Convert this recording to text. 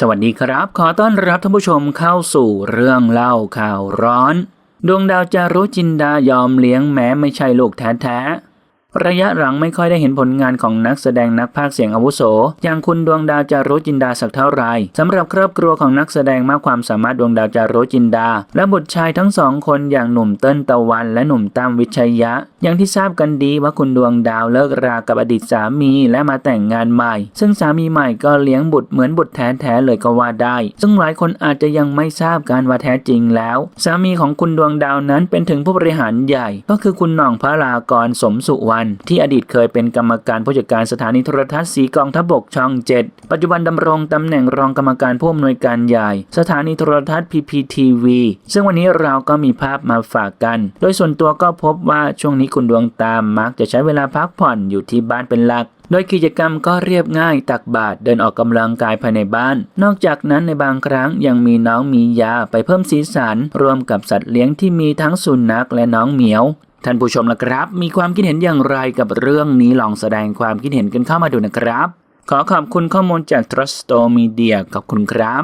สวัสดีครับ ขอต้อนรับท่านผู้ชมเข้าสู่เรื่องเล่าข่าวร้อน ดวงดาวจารุจินดายอมเลี้ยงแม้ไม่ใช่ลูกแท้ๆ ระยะหลังไม่ค่อยได้เห็นผลงานของนักแสดงนักพากย์เสียงอาวุโส อย่างคุณดวงดาวจารุจินดาสักเท่าไรสำหรับครอบครัวของนักแสดงมากความสามารถดวงดาวจารุจินดา และบุตรชายทั้งสองคนอย่างหนุ่มเติ้ลตะวัน และหนุ่มตามวิชัยยะ อย่างที่ทราบกันดีว่าคุณดวงดาวเลิกรากับอดีตสามีและมาแต่งงานใหม่ ซึ่งสามีใหม่ก็เลี้ยงบุตรเหมือนบุตรแท้ๆเลยก็ว่าได้ ซึ่งหลายคนอาจจะยังไม่ทราบการว่าแท้จริงแล้ว สามีของคุณดวงดาวนั้นเป็นถึงผู้บริหารใหญ่ ก็คือคุณหน่องพระรากรสมสุวรรณที่อดีตเคยเป็นกรรมการผู้จัดการสถานีโทรทัศน์สีกองทัพบกช่อง 7 ปัจจุบันดำรงตำแหน่งรองกรรมการผู้อำนวยการใหญ่ สถานีโทรทัศน์ PPTV ซึ่งวันนี้เราก็มีภาพมาฝากกัน โดยส่วนตัวก็พบว่าช่วงนี้คุณดวงตามมักจะใช้เวลาพักผ่อนอยู่ที่บ้านเป็นหลักโดยกิจกรรมก็เรียบง่ายตักบาตรเดินออกกำลังกายภายในบ้าน นอกจากนั้นในบางครั้งยังมีน้องมียาไปเพิ่มสีสันรวมกับสัตว์เลี้ยงที่มีทั้งสุนัขและน้องเหมียว ท่านผู้ชมล่ะครับ มีความคิดเห็นอย่างไรกับเรื่องนี้ลองแสดงความคิดเห็นกันเข้ามาดูนะครับ ขอขอบคุณข้อมูลจาก Trust Store Media ขอบคุณครับ